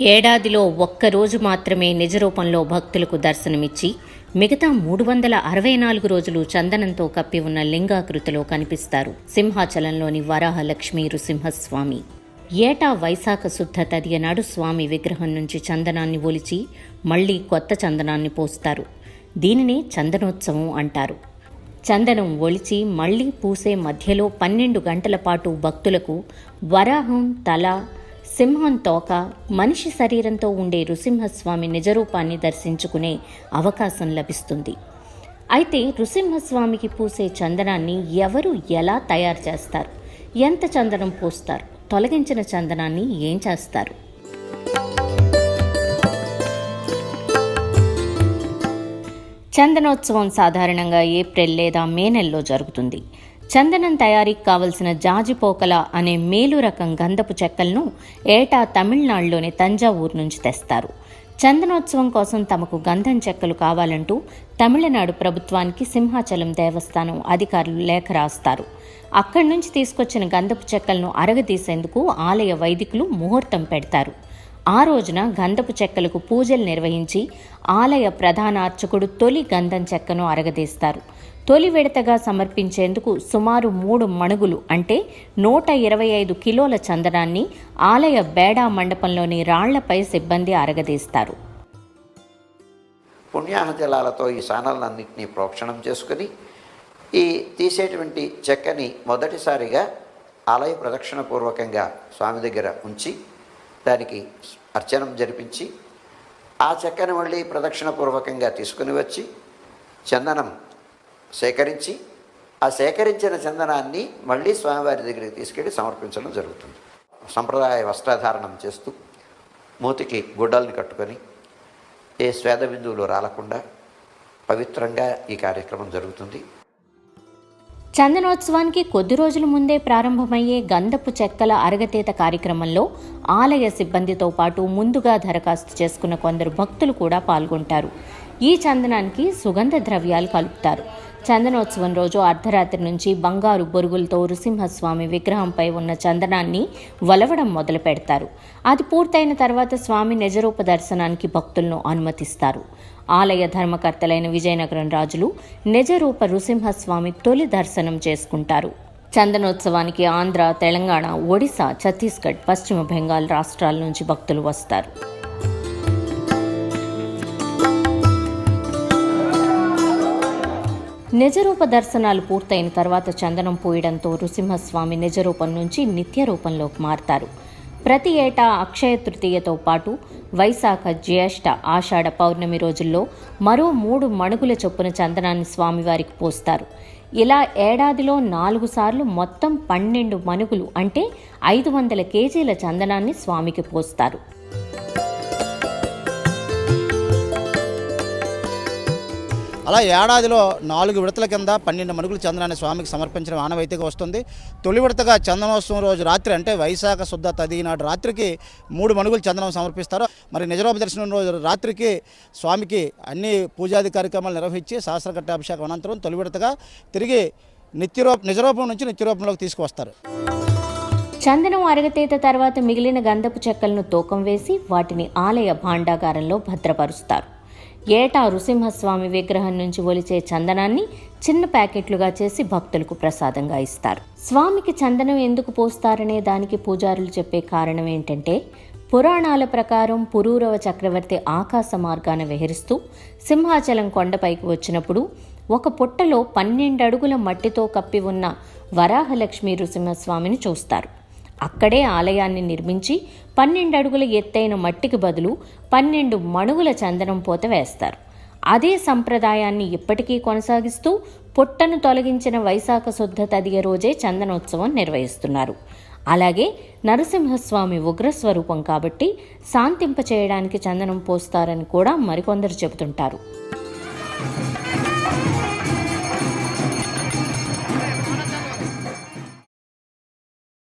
ఏడాదిలో ఒక్కరోజు మాత్రమే నిజ రూపంలో భక్తులకు దర్శనమిచ్చి మిగతా మూడు వందల అరవై నాలుగు రోజులు చందనంతో కప్పి ఉన్న లింగాకృతిలో కనిపిస్తారు. సింహాచలంలోని వరాహలక్ష్మి నృసింహస్వామి. ఏటా వైశాఖ శుద్ధ తదియ నాడు స్వామి విగ్రహం నుంచి చందనాన్ని ఒలిచి మళ్ళీ కొత్త చందనాన్ని పోస్తారు. దీనిని చందనోత్సవం అంటారు. చందనం ఒలిచి మళ్ళీ పూసే మధ్యలో పన్నెండు గంటల పాటు భక్తులకు వరాహం తల సింహం తోక మనిషి శరీరంతో ఉండే నృసింహస్వామి నిజరూపాన్ని దర్శించుకునే అవకాశం లభిస్తుంది. అయితే నృసింహస్వామికి పూసే చందనాన్ని ఎవరు ఎలా తయారు చేస్తారు? ఎంత చందనం పూస్తారు? తొలగించిన చందనాన్ని ఏం చేస్తారు? చందనోత్సవం సాధారణంగా ఏప్రిల్ లేదా మే నెలలో జరుగుతుంది. చందనం తయారీకి కావలసిన జాజిపోకల అనే మేలు రకం గంధపు చెక్కలను ఏటా తమిళనాడులోని తంజావూరు నుంచి తెస్తారు. చందనోత్సవం కోసం తమకు గంధం చెక్కలు కావాలంటూ తమిళనాడు ప్రభుత్వానికి సింహాచలం దేవస్థానం అధికారులు లేఖ రాస్తారు. అక్కడి నుంచి తీసుకొచ్చిన గంధపు చెక్కలను అరగదీసేందుకు ఆలయ వైదికులు ముహూర్తం పెడతారు. ఆ రోజున గంధపు చెక్కలకు పూజలు నిర్వహించి ఆలయ ప్రధాన అర్చకుడు తొలి గంధం చెక్కను అరగదీస్తారు. తొలి విడతగా సమర్పించేందుకు సుమారు మూడు మణుగులు అంటే నూట ఇరవై ఐదు కిలోల చందనాన్ని ఆలయ బేడా మండపంలోని రాళ్ళపై సిబ్బంది అరగదీస్తారు. పుణ్యాహ జలాలతో ఈ సానలన్నింటినీ ప్రోక్షణం చేసుకుని ఈ తీసేటువంటి చెక్కని మొదటిసారిగా ఆలయ ప్రదక్షిణ పూర్వకంగా స్వామి దగ్గర ఉంచి దానికి అర్చనం జరిపించి ఆ చెక్కను మళ్ళీ ప్రదక్షిణపూర్వకంగా తీసుకుని వచ్చి చందనం సేకరించి ఆ సేకరించిన చందనాన్ని మళ్ళీ స్వామివారి దగ్గరికి తీసుకెళ్ళి సమర్పించడం జరుగుతుంది. సంప్రదాయ వస్త్రధారణం చేస్తూ మూతికి గుడ్డల్ని కట్టుకొని ఏ స్వేద బిందువులు రాలకుండా పవిత్రంగా ఈ కార్యక్రమం జరుగుతుంది. చందనోత్సవానికి కొద్ది రోజుల ముందే ప్రారంభమయ్యే గంధపు చెక్కల అరగతీత కార్యక్రమంలో ఆలయ సిబ్బందితో పాటు ముందుగా దరఖాస్తు చేసుకున్న కొందరు భక్తులు కూడా పాల్గొంటారు. ఈ చందనానికి సుగంధ ద్రవ్యాలు కలుపుతారు. చందనోత్సవం రోజు అర్ధరాత్రి నుంచి బంగారు బొరుగులతో నృసింహస్వామి విగ్రహంపై ఉన్న చందనాన్ని వలవడం మొదలు పెడతారు అది పూర్తయిన తర్వాత స్వామి నిజరూప దర్శనానికి భక్తులను అనుమతిస్తారు. ఆలయ ధర్మకర్తలైన విజయనగరం రాజులు నిజరూప నృసింహస్వామి తొలి దర్శనం చేసుకుంటారు. చందనోత్సవానికి ఆంధ్ర తెలంగాణ ఒడిశా ఛత్తీస్గఢ్ పశ్చిమ బెంగాల్ రాష్ట్రాల నుంచి భక్తులు వస్తారు. నిజరూప దర్శనాలు పూర్తయిన తర్వాత చందనం పోయడంతో నృసింహస్వామి నిజరూపం నుంచి నిత్య రూపంలోకి మారతారు. ప్రతి ఏటా అక్షయ తృతీయతో పాటు వైశాఖ జ్యేష్ఠ ఆషాఢ పౌర్ణమి రోజుల్లో మరో మూడు మణుగుల చొప్పున చందనాన్ని స్వామివారికి పోస్తారు. ఇలా ఏడాదిలో నాలుగు సార్లు మొత్తం పన్నెండు మణుగులు అంటే ఐదు వందల కేజీల చందనాన్ని స్వామికి పోస్తారు. అలా ఏడాదిలో నాలుగు విడతల కింద పన్నెండు మణుగుల చందనాన్ని స్వామికి సమర్పించడం ఆనవాయితీగా వస్తుంది. తొలి విడతగా చందనోత్సవం రోజు రాత్రి అంటే వైశాఖ శుద్ధ తది నాడు రాత్రికి మూడు మణుగులు చందనం సమర్పిస్తారు. మరి నిజరూప దర్శనం రోజు రాత్రికి స్వామికి అన్ని పూజాది కార్యక్రమాలు నిర్వహించి సహస్రకట్ట అభిషేకం అనంతరం తొలి విడతగా తిరిగి నిత్యరూప నిజరూపం నుంచి నిత్యరూపంలోకి తీసుకువస్తారు. చందనం అరగతీత తర్వాత మిగిలిన గంధపు చెక్కలను తూకం వేసి వాటిని ఆలయ భాండాగారంలో భద్రపరుస్తారు. ఏటా నృసింహస్వామి విగ్రహం నుంచి ఒలిచే చందనాన్ని చిన్న ప్యాకెట్లుగా చేసి భక్తులకు ప్రసాదంగా ఇస్తారు. స్వామికి చందనం ఎందుకు పోస్తారనే దానికి పూజారులు చెప్పే కారణం ఏంటంటే పురాణాల ప్రకారం పురూరవ చక్రవర్తి ఆకాశ మార్గాన విహరిస్తూ సింహాచలం కొండపైకి వచ్చినప్పుడు ఒక పుట్టలో పన్నెండు అడుగుల మట్టితో కప్పి ఉన్న వరాహలక్ష్మి నృసింహస్వామిని చూస్తారు. అక్కడే ఆలయాన్ని నిర్మించి పన్నెండు అడుగుల ఎత్తైన మట్టికి బదులు పన్నెండు మణుగుల చందనం పోత వేస్తారు. అదే సంప్రదాయాన్ని ఇప్పటికీ కొనసాగిస్తూ పుట్టను తొలగించిన వైశాఖ శుద్ధ తదియ రోజే చందనోత్సవం నిర్వహిస్తున్నారు. అలాగే నరసింహస్వామి ఉగ్రస్వరూపం కాబట్టి శాంతింప చేయడానికి చందనం పోస్తారని కూడా మరికొందరు చెబుతుంటారు.